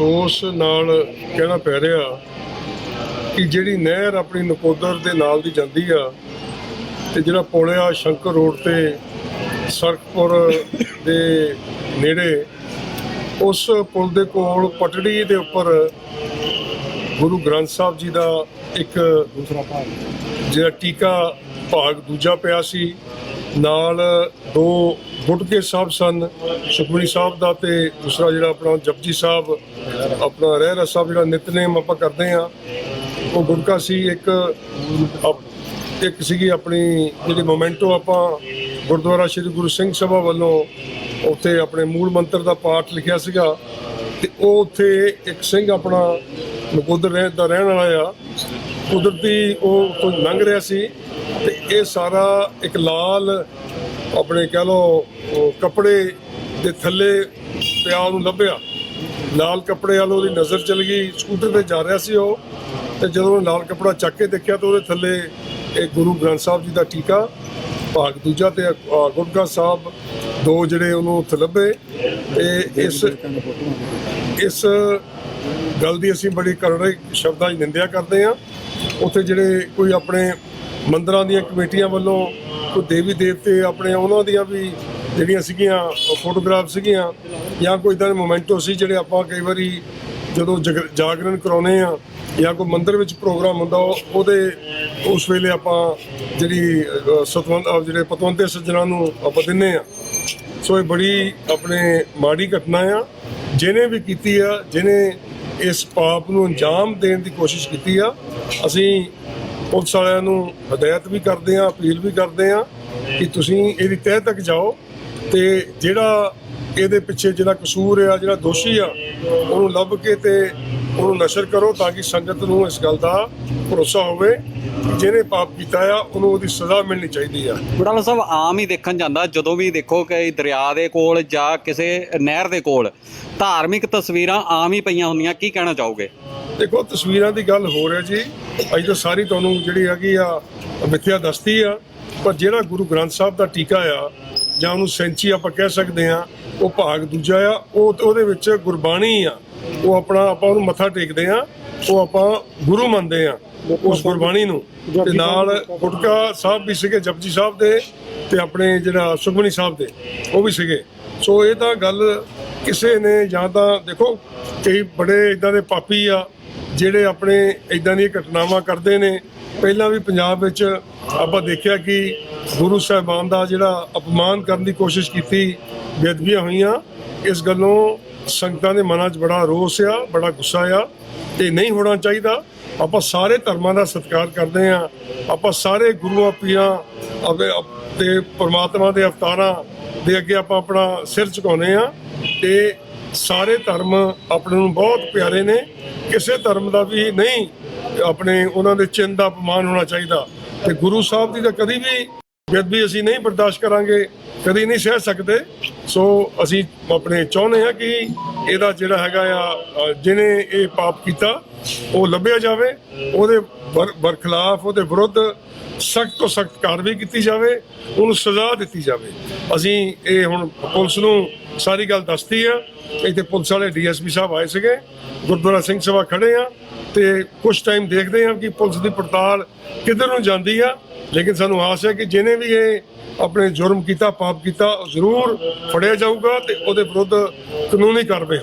ਅਫਸੋਸ ਨਾਲ ਕਹਿਣਾ ਪੈ ਰਿਹਾ ਕਿ ਜਿਹੜੀ ਨਹਿਰ ਆਪਣੀ ਨਕੋਦਰ ਦੇ ਨਾਲ ਦੀ ਜਾਂਦੀ ਆ ਤੇ ਜਿਹੜਾ ਪੁਲ ਆ ਸ਼ੰਕਰ ਰੋਡ ਤੇ ਸਰਕਪੁਰ ਦੇ ਨੇੜੇ ਉਸ ਪੁਲ ਦੇ ਕੋਲ ਪਟੜੀ ਦੇ ਉੱਪਰ ਗੁਰੂ ਗ੍ਰੰਥ ਸਾਹਿਬ ਜੀ ਦਾ ਇੱਕ ਦੂਸਰਾ ਭਾਗ। ਜਿਹੜਾ ਟੀਕਾ ਭਾਗ ਦੂਜਾ ਪਿਆ ਸੀ। ਨਾਲ ਦੋ ਗੁਟਕੇ ਸਾਹਿਬ ਸਨ, ਸੁਖਮਨੀ ਸਾਹਿਬ ਦਾ ਤੇ ਦੂਸਰਾ ਜਿਹੜਾ ਆਪਣਾ ਜਪਜੀ ਸਾਹਿਬ, ਆਪਣਾ ਰਹਿਰਾ ਸਾਹਿਬ ਜਿਹੜਾ ਨਿਤਨੇਮ ਆਪਾਂ ਕਰਦੇ ਆ ਉਹ ਗੁਟਕਾ ਸੀ, ਇੱਕ ਇੱਕ ਸੀਗੀ ਆਪਣੀ ਜਿਹੜੀ ਮੋਮੈਂਟੋ ਆਪਾਂ ਗੁਰਦੁਆਰਾ ਸ੍ਰੀ ਗੁਰੂ ਸਿੰਘ ਸਭਾ ਵੱਲੋਂ ਉੱਥੇ ਆਪਣੇ ਮੂਲ ਮੰਤਰ ਦਾ ਪਾਠ ਲਿਖਿਆ ਸੀਗਾ ਤੇ ਉਹ ਉੱਥੇ ਇੱਕ ਸਿੰਘ ਆਪਣਾ ਨਕੋਦਰ ਰਹਿ, ਦਾ ਰਹਿਣ ਵਾਲਾ ਆ, ਕੁਦਰਤੀ ਉਹ ਤੋਂ ਲੰਘ ਰਿਹਾ ਸੀ ਤੇ ਇਹ ਸਾਰਾ ਇੱਕ ਲਾਲ ਆਪਣੇ ਕਹ ਲਓ ਕੱਪੜੇ ਦੇ ਥੱਲੇ ਪਿਆ ਉਹਨੂੰ ਲੱਭਿਆ। ਲਾਲ ਕੱਪੜੇ ਵਾਲ ਉਹਦੀ ਨਜ਼ਰ ਚਲ ਗਈ ਸਕੂਟਰ ਤੇ ਜਾ ਰਿਹਾ ਸੀ ਉਹ। ਤੇ ਜਦੋਂ ਉਹਨੇ ਲਾਲ ਕੱਪੜਾ ਚੱਕ ਕੇ ਦੇਖਿਆ ਤਾਂ ਉਹਦੇ ਥੱਲੇ ਇਹ ਗੁਰੂ ਗ੍ਰੰਥ ਸਾਹਿਬ ਜੀ ਦਾ ਟੀਕਾ ਭਾਗ ਦੂਜਾ ਤੇ ਅ, ਗੁਟਕਾ ਸਾਹਿਬ ਦੋ ਜਿਹੜੇ ਉਹਨੂੰ ਉੱਥੇ ਲੱਭੇ। ਤੇ ਇਸ ਇਸ ਗੱਲ ਦੀ ਅਸੀਂ ਬੜੀ ਕਰੜੇ ਸ਼ਬਦਾਂ 'ਚ ਨਿੰਦਿਆ ਕਰਦੇ ਹਾਂ। ਉੱਥੇ ਜਿਹੜੇ ਕੋਈ ਆਪਣੇ ਮੰਦਰਾਂ ਦੀਆਂ ਕਮੇਟੀਆਂ ਵੱਲੋਂ ਕੋਈ ਦੇਵੀ ਦੇਵਤੇ ਆਪਣੇ ਉਹਨਾਂ ਦੀਆਂ ਵੀ ਜਿਹੜੀਆਂ ਸੀਗੀਆਂ ਫੋਟੋਗ੍ਰਾਫ ਸੀਗੀਆਂ ਜਾਂ ਕੋਈ ਇਦਾਂ ਦੇ ਮੋਮੈਂਟੋ ਸੀ ਜਿਹੜੇ ਆਪਾਂ ਕਈ ਵਾਰੀ ਜਦੋਂ ਜਗ- ਜਾਗਰਣ ਕਰਾਉਨੇ ਆ ਜਾਂ ਕੋਈ ਮੰਦਿਰ ਵਿੱਚ ਪ੍ਰੋਗਰਾਮ ਹੁੰਦਾ ਉਹ- ਉਹਦੇ ਉਸ ਵੇਲੇ ਆਪਾਂ ਜਿਹੜੀ ਅ, ਸਤਵੰਤ ਜਿਹੜੇ ਪਤਵੰਤੇ ਸੱਜਣਾ ਨੂੰ ਆਪਾਂ ਦਿੰਨੇ ਆ ਸੋ ਇਹ ਬੜੀ ਆਪਣੇ ਮਾੜੀ ਘਟਨਾ ਆ ਜਿਹਨੇ ਵੀ ਕੀਤੀ ਆ ਜਿਹਨੇ ਇਸ ਪਾਪ ਨੂੰ ਅੰਜਾਮ ਦੇਣ ਦੀ ਕੋਸ਼ਿਸ਼ ਕੀਤੀ ਆ ਅਸੀਂ ਪੁਲਿਸ ਵਾਲਿਆਂ ਨੂੰ ਹਦਾਇਤ ਵੀ ਕਰਦੇ ਆ, ਅਪੀਲ ਵੀ ਕਰਦੇ ਆ ਕਿ ਤੁਸੀਂ ਇਹਦੀ ਤਹਿ ਤੱਕ ਜਾਓ ਤੇ ਜਿਹੜਾ ਇਹਦੇ ਪਿੱਛੇ ਜਿਹੜਾ ਕਸੂਰ ਆ ਜਿਹੜਾ ਦੋਸ਼ੀ ਆ ਉਹਨੂੰ ਲੱਭ ਕੇ ਤੇ ਉਹਨੂੰ ਨਸ਼ਰ ਕਰੋ ਤਾਂ ਕਿ ਸੰਗਤ ਨੂੰ ਇਸ ਗੱਲ ਦਾ ਭਰੋਸਾ ਹੋਵੇ ਜਿਹਨੇ ਪਾਪ ਕੀਤਾ ਆ ਉਹਨੂੰ ਉਹਦੀ ਸਜ਼ਾ ਮਿਲਣੀ ਚਾਹੀਦੀ ਆ। ਬੁਢਾਲਾ ਸਾਹਿਬ ਆਮ ਹੀ ਦੇਖਣ ਜਾਂਦਾ ਜਦੋਂ ਵੀ ਦੇਖੋ ਕਿ ਦਰਿਆ ਦੇ ਕੋਲ ਜਾਂ ਕਿਸੇ ਨਹਿਰ ਦੇ ਕੋਲ ਧਾਰਮਿਕ ਤਸਵੀਰਾਂ ਆਮ ਹੀ ਪਈਆਂ ਹੁੰਦੀਆਂ ਕੀ ਕਹਿਣਾ ਚਾਹੋਗੇ? ਦੇਖੋ ਤਸਵੀਰਾਂ ਦੀ ਗੱਲ ਹੋ ਰਿਹਾ ਜੀ। ਅੱਜ ਤਾਂ ਸਾਰੀ ਤੁਹਾਨੂੰ ਜਿਹੜੀ ਹੈਗੀ ਆ ਮਿੱਥਿਆ ਦੱਸਦੀ ਆ ਪਰ ਜਿਹੜਾ ਗੁਰੂ ਗ੍ਰੰਥ ਸਾਹਿਬ ਦਾ ਟੀਕਾ ਆ ਜਾਂ ਉਹਨੂੰ ਸੈਂਚੀ ਆਪਾਂ ਕਹਿ ਸਕਦੇ ਆ ਉਹ ਭਾਗ ਦੂਜਾ ਆ, ਉਹ ਉਹਦੇ ਵਿੱਚ ਗੁਰਬਾਣੀ ਆ। ਉਹ ਆਪਣਾ ਆਪਾਂ ਉਹਨੂੰ ਮੱਥਾ ਟੇਕਦੇ ਆ, ਉਹ ਆਪਾਂ ਗੁਰੂ ਮੰਨਦੇ ਆ, ਉਸ ਗੁਰਬਾਣੀ ਨੂੰ। ਤੇ ਨਾਲ ਗੁਟਕਾ ਸਾਹਿਬ ਵੀ ਸੀਗੇ, ਜਪਜੀ ਸਾਹਿਬ ਦੇ ਤੇ ਆਪਣੇ ਜਿਹੜਾ ਸੁਖਮਨੀ ਸਾਹਿਬ ਦੇ, ਉਹ ਵੀ ਸੀਗੇ। ਸੋ ਇਹ ਤਾਂ ਗੱਲ ਕਿਸੇ ਨੇ ਜਾਂ ਤਾਂ ਦੇਖੋ ਕਈ ਬੜੇ ਇਦਾਂ ਦੇ ਪਾਪੀ ਆ, ਜਿਹੜੇ ਆਪਣੇ ਇਦਾਂ ਦੀਆਂ ਘਟਨਾਵਾਂ ਕਰਦੇ ਨੇ। ਪਹਿਲਾਂ ਵੀ ਪੰਜਾਬ ਵਿੱਚ ਆਪਾਂ ਦੇਖਿਆ ਕਿ ਗੁਰੂ ਸਾਹਿਬਾਨ ਦਾ ਜਿਹੜਾ ਅਪਮਾਨ ਕਰਨ ਦੀ ਕੋਸ਼ਿਸ਼ ਕੀਤੀ ਬੇਅਦਬੀਆਂ ਹੋਈਆਂ। ਇਸ ਗੱਲੋਂ ਸੰਗਤਾਂ ਦੇ ਮਨਾਂ 'ਚ ਬੜਾ ਰੋਸ ਆ, ਬੜਾ ਗੁੱਸਾ ਆ ਤੇ ਨਹੀਂ ਹੋਣਾ ਚਾਹੀਦਾ। ਆਪਾਂ ਸਾਰੇ ਧਰਮਾਂ ਦਾ ਸਤਿਕਾਰ ਕਰਦੇ ਆ ਆਪਾਂ ਸਾਰੇ ਗੁਰੂਆਂ, ਪੀਰਾਂ ਅਤੇ ਤੇ ਪਰਮਾਤਮਾ ਦੇ ਅਵਤਾਰਾਂ ਦੇ ਅੱਗੇ ਆਪਾਂ ਆਪਣਾ ਸਿਰ ਝੁਕਾਉਂਦੇ ਆ ਤੇ ਸਾਰੇ ਧਰਮ ਆਪਣੇ ਨੂੰ ਬਹੁਤ ਪਿਆਰੇ ਨੇ। ਕਿਸੇ ਧਰਮ ਦਾ ਵੀ ਨਹੀਂ ਆਪਣੇ ਉਹਨਾਂ ਦੇ ਚਿੰਨ ਦਾ ਅਪਮਾਨ ਹੋਣਾ ਚਾਹੀਦਾ। ਤੇ ਗੁਰੂ ਸਾਹਿਬ ਦੀ ਤਾਂ ਕਦੀ ਵੀ ਬੇਅਦਬੀ ਅਸੀਂ ਨਹੀਂ ਬਰਦਾਸ਼ਤ ਕਰਾਂਗੇ ਕਦੀ ਨਹੀਂ ਸਹਿ ਸਕਦੇ। ਸੋ ਅਸੀਂ ਆਪਣੇ ਚਾਹੁੰਦੇ ਹਾਂ ਕਿ ਇਹਦਾ ਜਿਹੜਾ ਹੈਗਾ ਆ ਅ, ਜਿਹਨੇ ਇਹ ਪਾਪ ਕੀਤਾ ਉਹ ਲੱਭਿਆ ਜਾਵੇ, ਉਹਦੇ ਬਰ- ਬਰਖਲਾਫ ਉਹਦੇ ਵਿਰੁੱਧ ਸਖਤ ਤੋਂ ਸਖਤ ਕਾਰਵਾਈ ਕੀਤੀ ਜਾਵੇ, ਉਹਨੂੰ ਸਜ਼ਾ ਦਿੱਤੀ ਜਾਵੇ। ਅਸੀਂ ਇਹ ਹੁਣ ਪੁਲਿਸ ਨੂੰ ਸਾਰੀ ਗੱਲ ਦੱਸਤੀ ਆ, ਇੱਥੇ ਪੁਲਿਸ ਵਾਲੇ ਡੀਐਸਪੀ ਸਾਹਿਬ ਆਏ ਸੀਗੇ, ਗੁਰਦੁਆਰਾ ਸਿੰਘ ਸਭਾ ਖੜੇ ਆ, ਤੇ ਕੁਝ ਟਾਈਮ ਦੇਖਦੇ ਆ ਕਿ ਪੁਲਿਸ ਦੀ ਪੜਤਾਲ ਕਿੱਧਰ ਨੂੰ ਜਾਂਦੀ ਆ, ਲੇਕਿਨ ਸਾਨੂੰ ਆਸ ਹੈ ਕਿ ਜਿਹਨੇ ਵੀ ਇਹ ਆਪਣੇ ਜੁਰਮ ਕੀਤਾ, ਪਾਪ ਕੀਤਾ ਜ਼ਰੂਰ ਫੜਿਆ ਜਾਊਗਾ ਤੇ ਉਹਦੇ ਵਿਰੁੱਧ ਕਾਨੂੰਨੀ ਕਾਰਵਾਈ